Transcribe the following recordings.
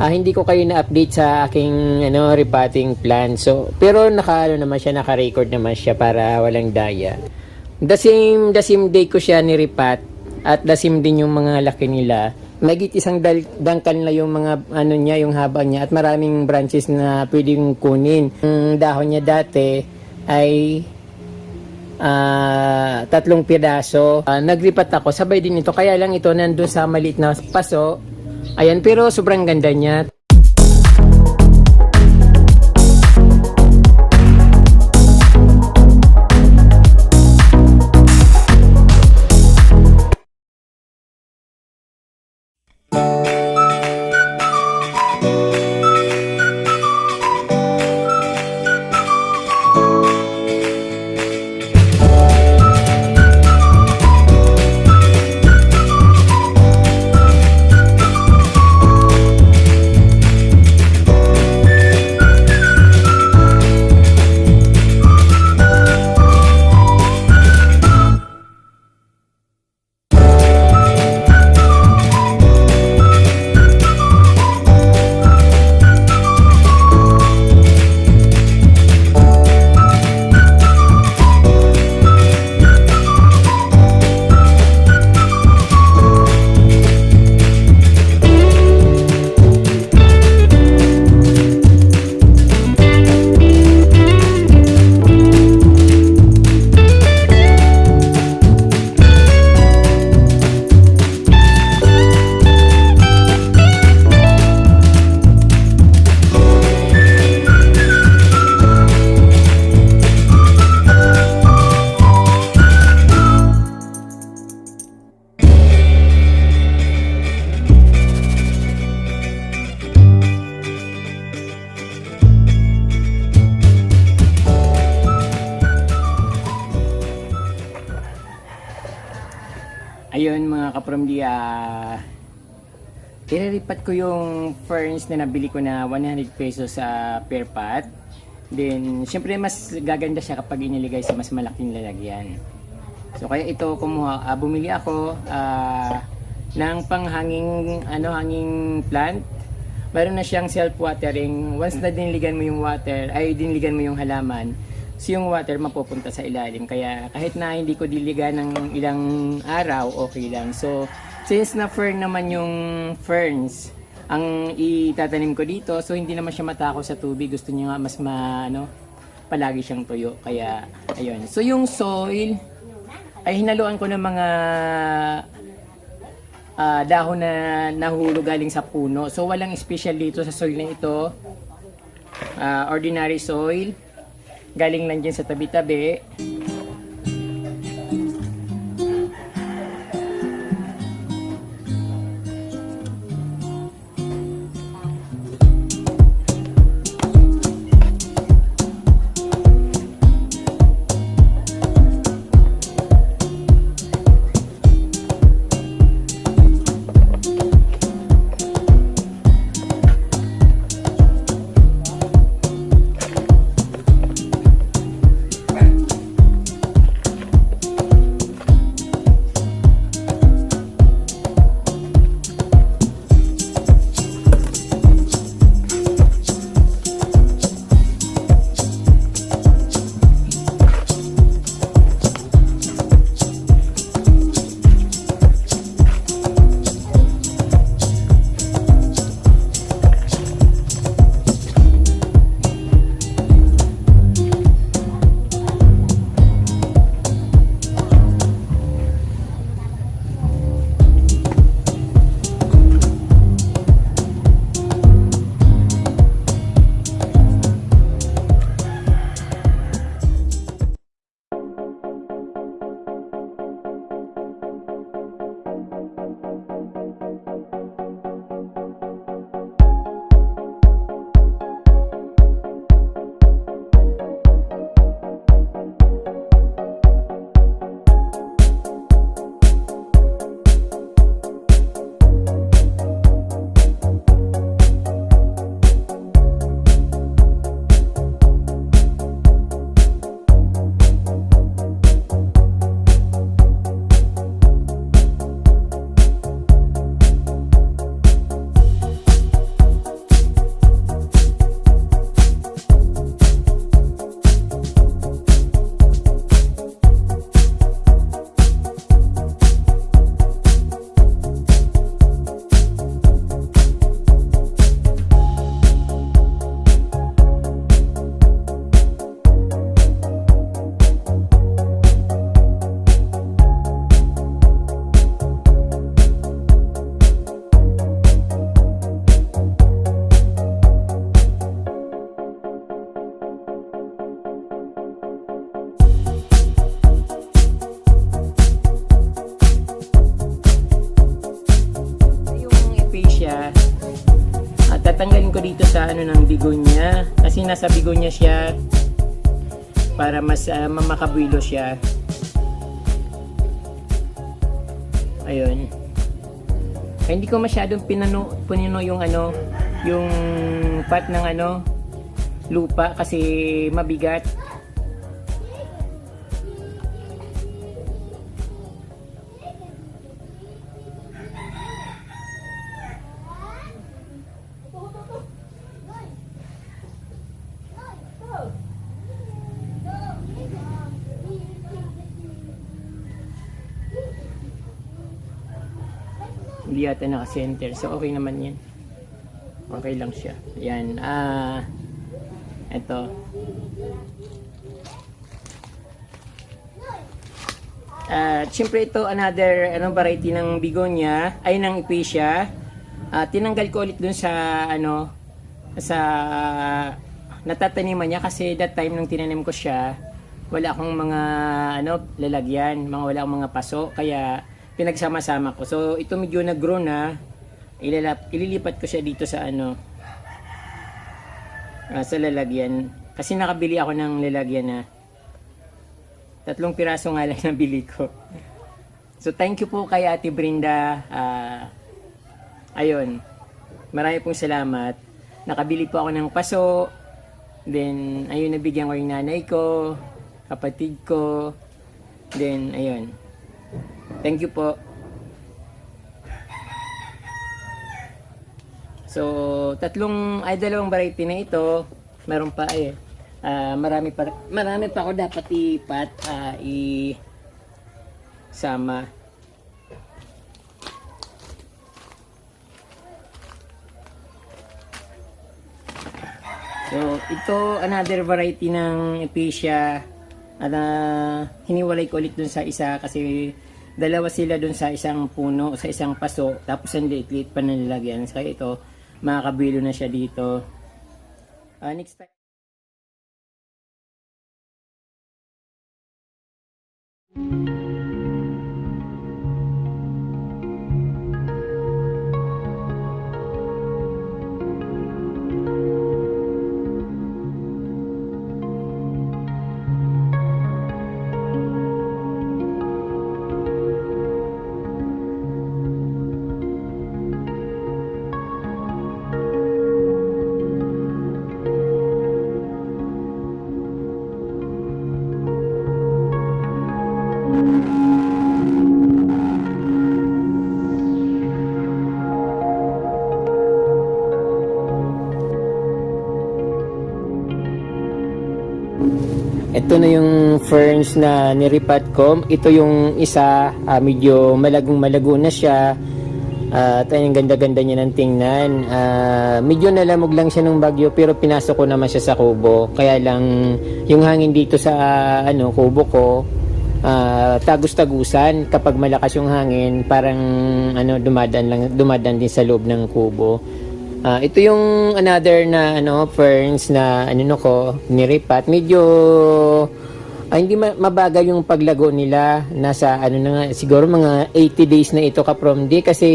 Ah, hindi ko kayo na-update sa aking ano repotting plan. So, pero naka ano naman siya, naka-record naman siya para walang daya. The same the same day ko siya ni-repot at the same din yung mga laki nila. Magit isang dal- dangkal na yung mga ano niya, yung haba niya at maraming branches na pwedeng kunin. Ang dahon niya dati ay ah, tatlong piraso. Ah, naglipat ako, sabay din ito. Kaya lang ito nandun sa maliit na paso. Ayan, pero sobrang ganda niya. Ireripat ko yung ferns na nabili ko na 100 pesos sa per pot. Then, syempre mas gaganda siya kapag iniligay sa mas malaking lalagyan. So, kaya ito kumuha, ah, bumili ako ah, ng panghanging, ano, hanging plant. Meron na siyang self-watering. Once na diniligan mo yung water, ay diniligan mo yung halaman, so yung water mapupunta sa ilalim. Kaya kahit na hindi ko diligan ng ilang araw, okay lang. So, since na fern naman yung ferns, ang itatanim ko dito, so hindi naman siya matako sa tubig. Gusto niya nga mas ma, ano, palagi siyang tuyo. Kaya, ayun. So, yung soil, ay hinaluan ko ng mga ah, dahon na nahulog galing sa puno. So walang special dito sa soil na ito. Ah, ordinary soil. Galing lang dyan sa tabi-tabi. Nasa bigonya siya para mas uh, mamakabilo siya. Ayun. Ay, hindi ko masyadong pinano, punino yung ano, yung part ng ano, lupa kasi mabigat. Hindi yata naka-center. So, okay naman yan. Okay lang siya. Yan. Ah, ito. At syempre ito another anong variety ng bigonia ay ng ipisia. Ah, tinanggal ko ulit dun sa ano sa natataniman niya kasi that time nung tinanim ko siya wala akong mga ano lalagyan, mga wala akong mga paso kaya pinagsama-sama ko. So ito medyo nag-grow na ilalap, ililipat ko siya dito sa ano ah, sa lalagyan kasi nakabili ako ng lalagyan na tatlong piraso nga lang nabili ko. So thank you po kay Ate Brinda. Ah, ayun. Marami pong salamat. Nakabili po ako ng paso. Then ayun nabigyan ko yung nanay ko, kapatid ko. Then ayun. Thank you po. So, tatlong ay dalawang variety na ito. Meron pa eh. Ah, marami pa marami pa ako dapat ipat ah, i sama. So, ito another variety ng Epecia at ah, hiniwalay ko ulit dun sa isa kasi dalawa sila dun sa isang puno, sa isang paso, tapos ang liit-liit pa na nilagyan. Kaya ito, makakabilo na siya dito. Ah, next ferns na niripat ko. Ito yung isa, ah, medyo malagong malago na siya. At ang ganda-ganda niya ng tingnan. Ah, medyo nalamog lang siya ng bagyo pero pinasok ko naman siya sa kubo. Kaya lang yung hangin dito sa ano kubo ko ah, tagus-tagusan kapag malakas yung hangin parang ano dumadaan lang dumadaan din sa loob ng kubo. Ah, ito yung another na ano ferns na ano no ko niripat. Medyo ah, hindi ma- mabagal yung paglago nila. Nasa ano na nga siguro mga 80 days na ito ka from di kasi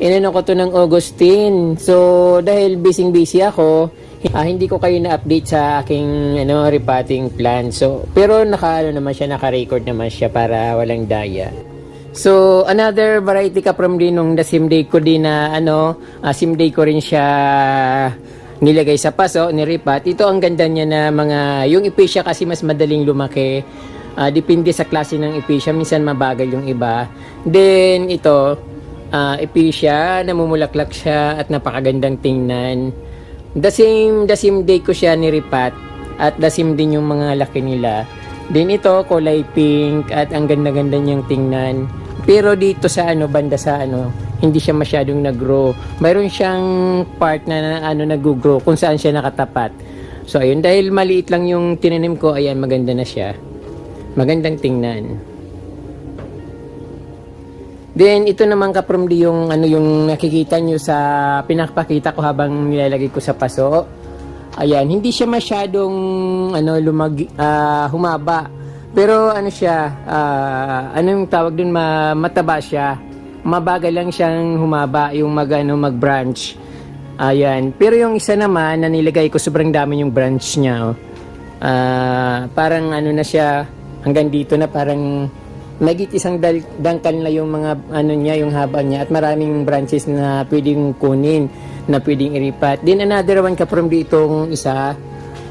inano ko to ng Augustine. So dahil busy busy ako, ah, hindi ko kayo na-update sa aking ano repotting plan. So pero naka ano naman siya naka-record naman siya para walang daya. So, another variety ka from din nung the same day ko din na ano, ah, same day ko rin siya nilagay sa paso, niripat. Ito ang ganda niya na mga, yung ipisya kasi mas madaling lumaki. Ah, depende sa klase ng ipisya, minsan mabagal yung iba. Then, ito, uh, ipisya, namumulaklak siya at napakagandang tingnan. The same, the same day ko siya niripat at the same din yung mga laki nila. Din ito, kulay pink at ang ganda-ganda niyang tingnan. Pero dito sa ano, banda sa ano, hindi siya masyadong nag-grow. Mayroon siyang part na, ano, nag-grow kung saan siya nakatapat. So, ayun, dahil maliit lang yung tinanim ko, ayan, maganda na siya. Magandang tingnan. Then, ito naman ka from yung, ano, yung nakikita nyo sa pinakpakita ko habang nilalagay ko sa paso. Ayan, hindi siya masyadong ano lumag ah, humaba. Pero ano siya, ah, ano yung tawag dun ma, mataba siya. Mabagal lang siyang humaba yung mag ano mag-branch. Ayan. Pero yung isa naman na nilagay ko sobrang dami yung branch niya. Oh. Ah, parang ano na siya hanggang dito na parang nagit isang dal- dangkal na yung mga ano niya, yung haba niya at maraming branches na pwedeng kunin na pwedeng iripat. Then another one ka from ditong isa.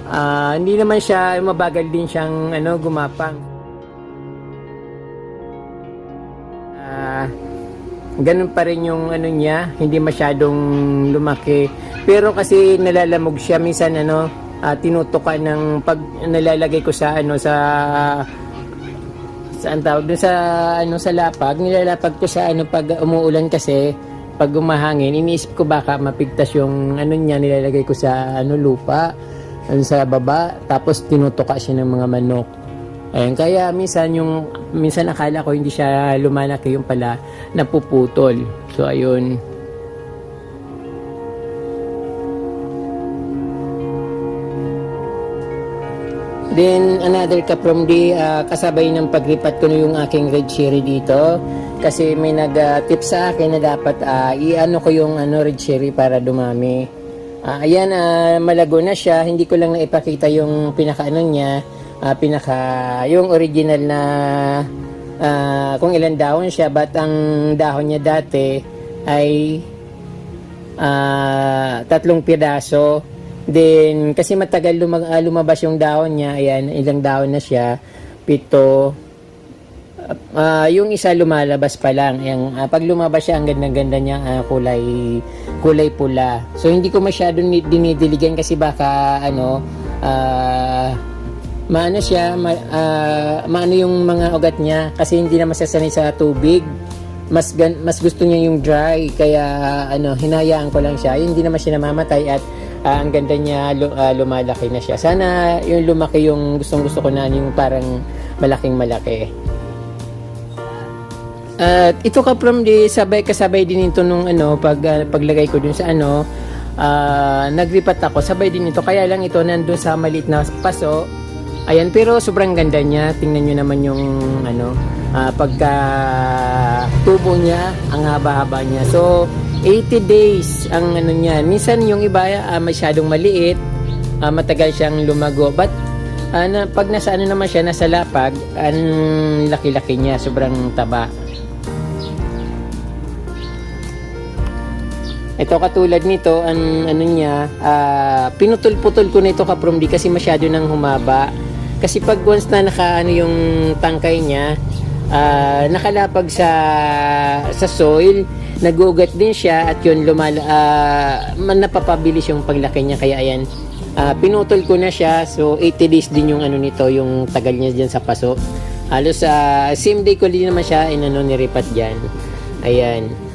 Ah, hindi naman siya mabagal din siyang ano gumapang. Ah, ganun pa rin yung ano niya, hindi masyadong lumaki. Pero kasi nalalamog siya minsan ano, ah, tinutukan ng pag nalalagay ko sa ano sa saan tawag doon sa ano sa lapag, nilalapag ko sa ano pag umuulan kasi pag umahangin, iniisip ko baka mapigtas yung ano niya nilalagay ko sa ano lupa sa baba tapos tinutuka siya ng mga manok. Ayun, kaya minsan yung minsan akala ko hindi siya lumalaki yung pala napuputol. So ayun. Then another ka from the ah, kasabay ng paglipat ko na yung aking red cherry dito kasi may nag-tip sa akin na dapat ah, i-ano ko yung ano red cherry para dumami. Ah, ayan, ah, malago na siya. Hindi ko lang naipakita yung pinaka-ano niya. ah, pinaka, yung original na ah, kung ilan dahon siya. But ang dahon niya dati ay ah, tatlong piraso. Then, kasi matagal lumabas yung dahon niya. Ayan, ilang dahon na siya. Pito. Ah, yung isa lumalabas pa lang. Yung, ah, pag lumabas siya, ang ganda-ganda niya, ah, kulay, kulay pula. So, hindi ko masyadong ni- dinidiligan kasi baka, ano, ah, maano siya, ma, ah, maano yung mga ugat niya kasi hindi na masasanay sa tubig. Mas gan, mas gusto niya yung dry kaya ano hinayaan ko lang siya. Hindi naman siya namamatay at ah, ang ganda niya ah, lumalaki na siya. Sana yung lumaki yung gustong gusto ko na yung parang malaking malaki. At ito ka from the sabay kasabay din ito nung ano pag ah, paglagay ko dun sa ano ah, nagripat ako sabay din ito. Kaya lang ito nandun sa maliit na paso. Ayan pero sobrang ganda niya. Tingnan nyo naman yung ano ah, pagka tubo niya ang haba-haba niya. So 80 days ang ano niya. Minsan yung iba ah, masyadong maliit ah, matagal siyang lumago. But ah, na, pag nasa ano naman siya nasa lapag ang laki-laki niya. Sobrang taba Ito katulad nito, ang ano niya, ah, pinutol-putol ko nito ka from di kasi masyado nang humaba. Kasi pag once na naka ano yung tangkay niya, ah, nakalapag sa sa soil, nagugat din siya at yun lumala man napapabilis yung paglaki niya kaya ayan. ah, pinutol ko na siya so 80 days din yung ano nito yung tagal niya diyan sa paso halos sa same day ko din naman siya inano niripat diyan ayan